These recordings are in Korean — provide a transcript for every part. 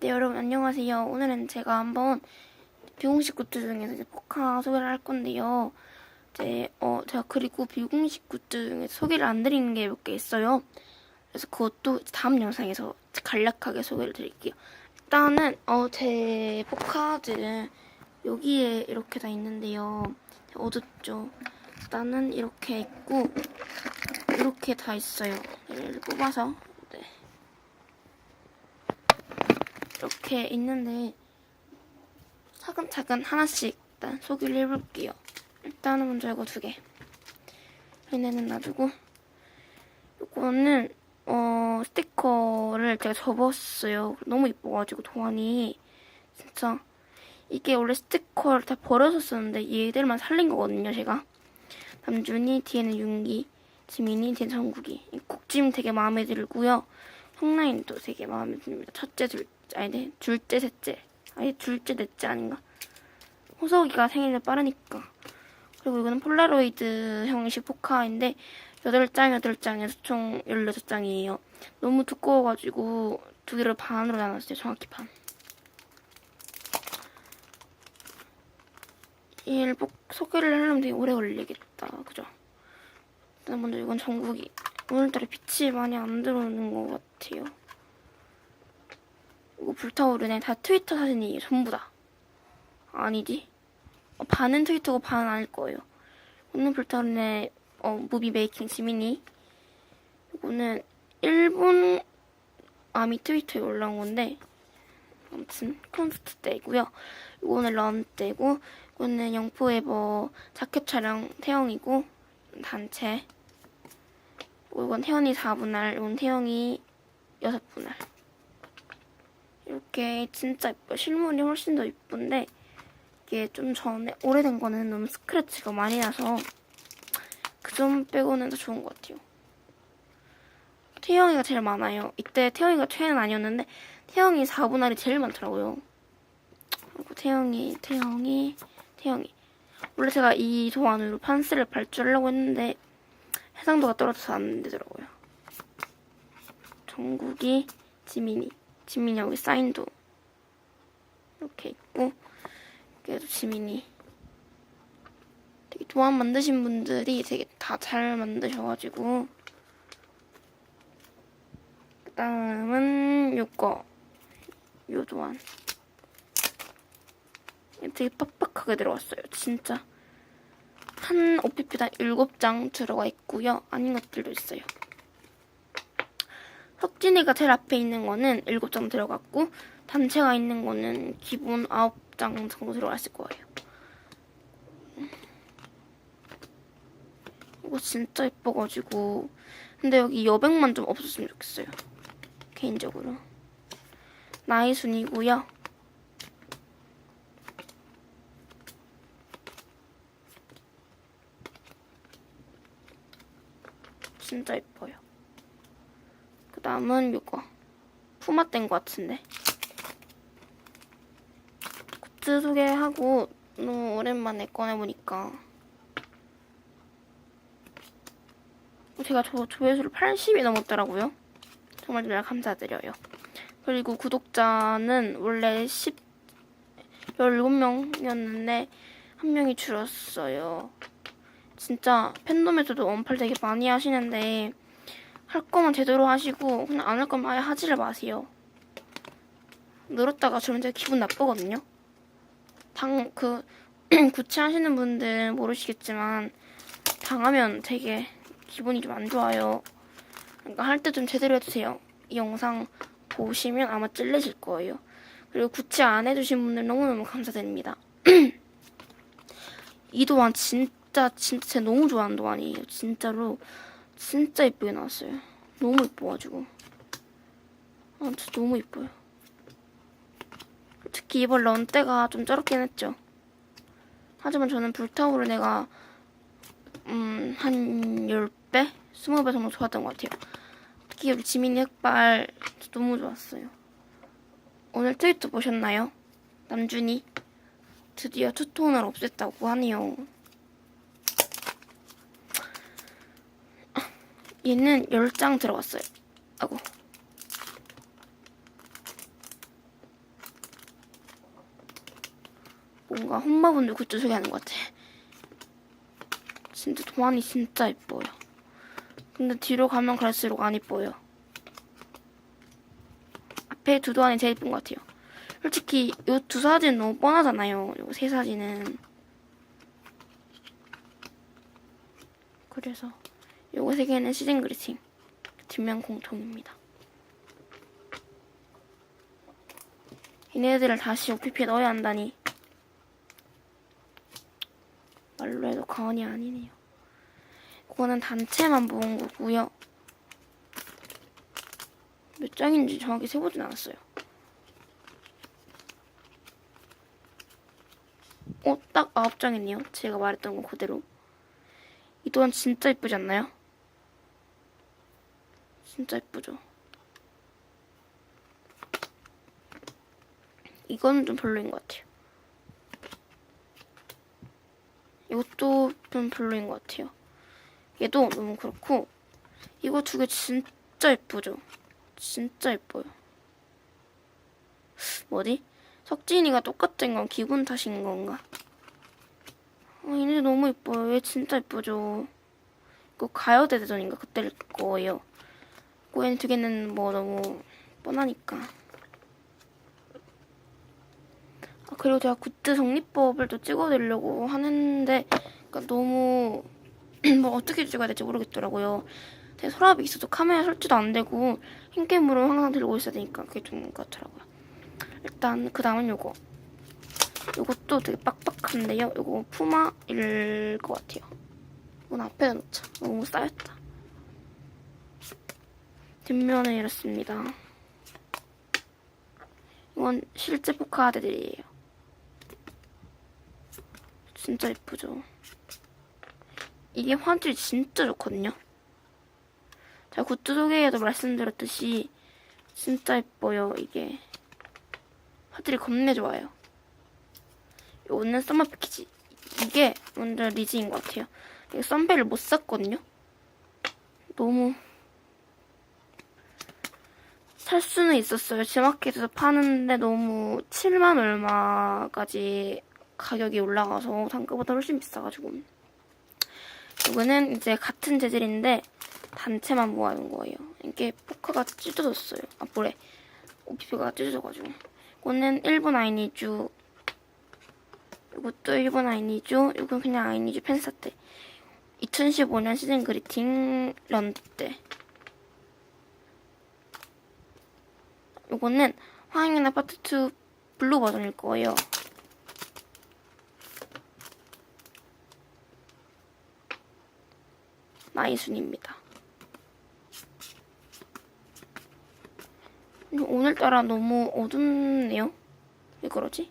네, 여러분 안녕하세요. 오늘은 제가 한번 비공식 굿즈 중에서 이제 포카 소개를 할 건데요. 이제 어 제가 그리고 비공식 굿즈 중에 소개를 안 드리는 게 몇 개 있어요. 그래서 그것도 다음 영상에서 간략하게 소개를 드릴게요. 일단은 어 제 포카들 여기에 이렇게 다 있는데요. 어둡죠. 일단은 이렇게 있고 이렇게 다 있어요. 얘를 뽑아서 네. 이렇게 있는데 차근차근 하나씩 일단 소개를 해볼게요. 일단은 먼저 이거 두 개. 얘네는 놔두고 이거는 어 스티커를 제가 접었어요. 너무 이뻐가지고 도안이 진짜 이게 원래 스티커를 다 버렸었었는데 얘들만 살린 거거든요. 제가 남준이 뒤에는 윤기, 지민이 뒤에는 정국이 이 국짐 되게 마음에 들고요. 형라인도 되게 마음에 듭니다. 첫째, 둘째, 아니, 네, 둘째, 셋째. 아니, 둘째, 넷째 아닌가? 호석이가 생일이 빠르니까. 그리고 이거는 폴라로이드 형식 포카인데, 8장, 8장에서 총 16장이에요. 너무 두꺼워가지고, 두 개를 반으로 나눴어요. 정확히 반. 이 일복 소개를 하려면 되게 오래 걸리겠다. 그죠? 일단 먼저 이건 전국이. 오늘따라 빛이 많이 안 들어오는 것 같아요. 이거 불타오르네. 다 트위터 사진이에요. 전부 다. 아니지? 어, 반은 트위터고 반은 아닐 거예요. 오늘 불타오르네. 어, 무비 메이킹 지민이. 이거는 일본 아미 트위터에 올라온 건데 아무튼 콘서트 때이고요. 이거는 런 때고 이거는 영포에버 자켓 촬영 태영이고 단체 이건 태연이 4분할, 이건 태영이 6분할. 이렇게 진짜 예뻐요. 실물이 훨씬 더 예쁜데 이게 좀 전에 오래된 거는 너무 스크래치가 많이 나서 그 점 빼고는 더 좋은 것 같아요. 태영이가 제일 많아요. 이때 태영이가 최애는 아니었는데 태영이 4분할이 제일 많더라고요. 그리고 태영이, 태영이, 태영이. 원래 제가 이 도 안으로 판스를 발주하려고 했는데 해상도가 떨어져서 안 되더라고요. 정국이, 지민이. 지민이 여기 사인도 이렇게 있고 여기도 지민이. 되게 도안 만드신 분들이 되게 다 잘 만드셔가지고 그 다음은 요거 요 도안 되게 빡빡하게 들어왔어요. 진짜. 한 OPP당 7장 들어가 있고요. 아닌 것들도 있어요. 석진이가 제일 앞에 있는 거는 7장 들어갔고 단체가 있는 거는 기본 9장 정도 들어갔을 거예요. 이거 진짜 예뻐가지고 근데 여기 여백만 좀 없었으면 좋겠어요. 개인적으로. 나이 순이고요. 진짜 예뻐요. 그 다음은 이거. 푸마떼인 것 같은데. 굿즈 소개하고 너무 오랜만에 꺼내보니까 제가 저 조회수를 80이 넘었더라고요. 정말 정말 감사드려요. 그리고 구독자는 원래 10, 17명이었는데 한 명이 줄었어요. 진짜 팬덤에서도 원팔 되게 많이 하시는데 할 거면 제대로 하시고 그냥 안 할 거면 아예 하지를 마세요. 늘었다가 저는 되게 기분 나쁘거든요. 당 그 구치하시는 분들 모르시겠지만 당하면 되게 기분이 좀 안 좋아요. 그러니까 할 때 좀 제대로 해주세요. 이 영상 보시면 아마 찔리실 거예요. 그리고 구치 안 해주신 분들 너무너무 감사드립니다. 이 도안 진짜 진짜 너무 좋아하는 도안이에요. 진짜로 진짜 예쁘게 나왔어요. 너무 예뻐가지고 아 진짜 너무 예뻐요. 특히 이번 런 때가 좀 쩔었긴 했죠. 하지만 저는 불타오를 내가 음, 한 10배? 20배 정도 좋았던 것 같아요. 특히 우리 지민이 흑발 너무 좋았어요. 오늘 트위터 보셨나요? 남준이 드디어 투톤을 없앴다고 하네요. 얘는 10장 들어갔어요. 아고. 뭔가 홈마분들 굿즈 소개하는 것 같아. 진짜 도안이 진짜 예뻐요. 근데 뒤로 가면 갈수록 안 예뻐요. 앞에 두 도안이 제일 예쁜 것 같아요. 솔직히 이 두 사진 너무 뻔하잖아요. 이 세 사진은. 그래서. 요거 세 개는 시즌 그리팅 뒷면 공통입니다. 얘네들을 다시 OPP에 넣어야 한다니 말로 해도 과언이 아니네요. 이거는 단체만 모은 거고요. 몇 장인지 정확히 세보진 않았어요. 어, 딱 아홉 장이네요. 제가 말했던 거 그대로. 이 또한 진짜 예쁘지 않나요? 예쁘죠? 이건 좀 별로인 것 같아요. 이것도 좀 별로인 것 같아요. 얘도 너무 그렇고 이거 두 개 진짜 예쁘죠? 진짜 예뻐요. 뭐지? 석진이가 똑같은 건 기분 탓인 건가? 아, 얘네 너무 예뻐요. 얘 진짜 예쁘죠? 이거 가요대 대전인가 그때 거예요. 얘네 두 개는 뭐 너무 뻔하니까. 아, 그리고 제가 굿즈 정리법을 또 찍어드리려고 하는데 그러니까 너무 뭐 어떻게 찍어야 될지 모르겠더라고요. 제 서랍이 있어서 카메라 설치도 안 되고 흰캠으로 항상 들고 있어야 되니까 그게 좀 그렇더라고요. 일단 그 다음은 요거. 요것도 되게 빡빡한데요. 요거 푸마일 것 같아요. 이건 앞에다 놓자. 너무 쌓였다. 뒷면은 이렇습니다. 이건 실제 포카드들이에요. 진짜 예쁘죠? 이게 화질이 진짜 좋거든요. 제가 굿즈 소개에도 말씀드렸듯이 진짜 예뻐요, 이게. 화질이 겁내 좋아요. 요거는 썸머 패키지. 이게 완전 리즈인 것 같아요. 이게 썬벨을 못 샀거든요. 너무 살 수는 있었어요. 지마켓에서 파는데 너무 7만 얼마까지 가격이 올라가서 단가보다 훨씬 비싸가지고. 이거는 이제 같은 재질인데 단체만 모아둔 거예요. 이게 포크가 찢어졌어요. 아 뭐래? OPP가 찢어져가지고. 이거는 일본 아이니주. 이것도 일본 아이니주. 이건 그냥 아이니주 펜사테 2015년 시즌 그리팅 런드 때 이거는 화양연화 파트 2 블루 버전일 거예요. 나이순입니다. 오늘따라 너무 어둡네요. 왜 그러지?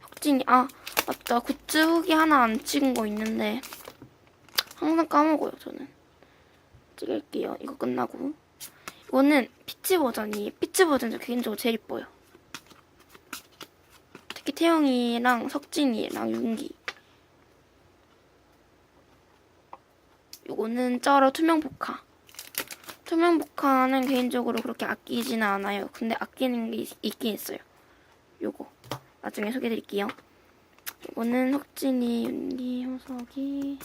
혁진이 아 맞다 굿즈 후기 하나 안 찍은 거 있는데 항상 까먹어요 저는 찍을게요 이거 끝나고 이거는 피치 버전이 피치 버전이 저 개인적으로 제일 이뻐요. 특히 태영이랑 석진이랑 윤기. 이거는 쩌러 투명 복화. 투명 복화는 개인적으로 그렇게 아끼지는 않아요. 근데 아끼는 게 있, 있긴 있어요. 요거. 나중에 소개해드릴게요. 이거는 석진이, 윤기, 효석이.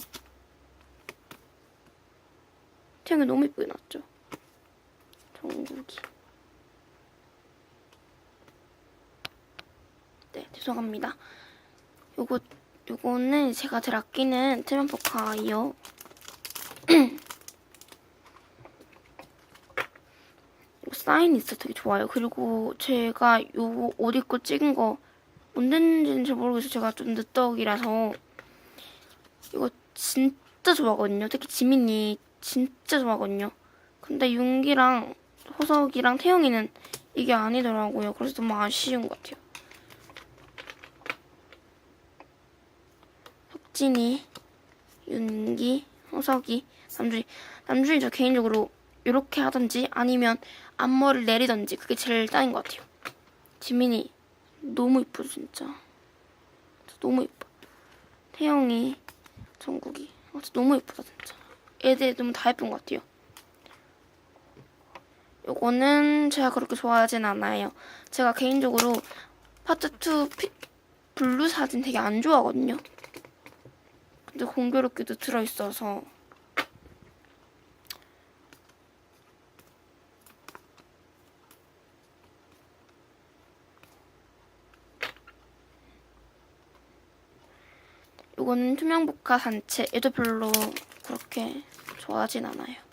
태영이 너무 이쁘게 나왔죠 정국이 네 죄송합니다 요거 요거는 제가 제일 아끼는 투명 포카이요 사인이 있어 되게 좋아요. 그리고 제가 요 옷 입고 찍은 거 언제인지는 잘 모르겠어요. 제가 좀 늦덕이라서 이거 진짜 좋아하거든요. 특히 지민이 진짜 좋아하거든요. 근데 윤기랑 호석이랑 태영이는 이게 아니더라고요. 그래서 너무 아쉬운 것 같아요. 혁진이, 윤기, 호석이, 남준이. 남준이 저 개인적으로 이렇게 하든지 아니면 앞머리를 내리든지 그게 제일 딱인 것 같아요. 지민이 너무 이뻐. 진짜 너무 이뻐. 태영이, 정국이 아, 진짜 너무 이쁘다 진짜. 애들 너무 다 예쁜 것 같아요. 요거는 제가 그렇게 좋아하진 않아요. 제가 개인적으로 파트 2 피, 블루 사진 되게 안 좋아하거든요. 근데 공교롭게도 들어있어서 이거는 투명 복화 단체 얘도 별로 그렇게 좋아하진 않아요.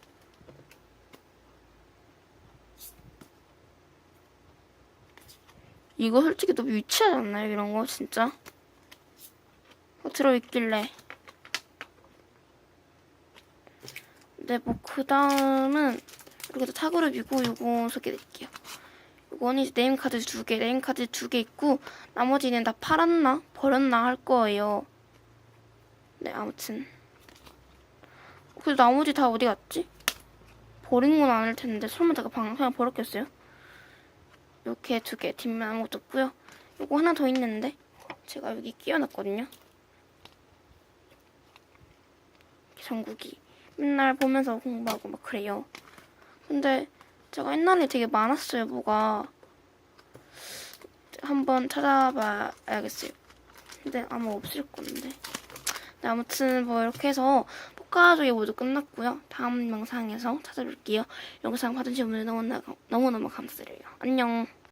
이거 솔직히 너무 유치하지 않나요? 이런 거 진짜 뭐 들어있길래 네, 뭐 그 다음은 이렇게 타그룹이고 이거 소개드릴게요. 이거는 이제 네임카드 두 개, 네임카드 두 개 있고 나머지는 다 팔았나 버렸나 할 거예요. 네, 아무튼 그래서 나머지 다 어디 갔지? 버린 건 아닐 텐데 설마 제가 그냥 버렸겠어요? 이렇게 두 개, 뒷면 아무것도 없고요. 이거 하나 더 있는데 제가 여기 끼워놨거든요. 전국이 맨날 보면서 공부하고 막 그래요. 근데 제가 옛날에 되게 많았어요, 뭐가. 한번 찾아봐야겠어요. 근데 아마 없을 건데. 네, 아무튼 뭐 이렇게 해서 포카족이 모두 끝났고요. 다음 영상에서 찾아뵐게요. 영상 봐주신 분들 너무나, 너무너무 감사드려요. 안녕.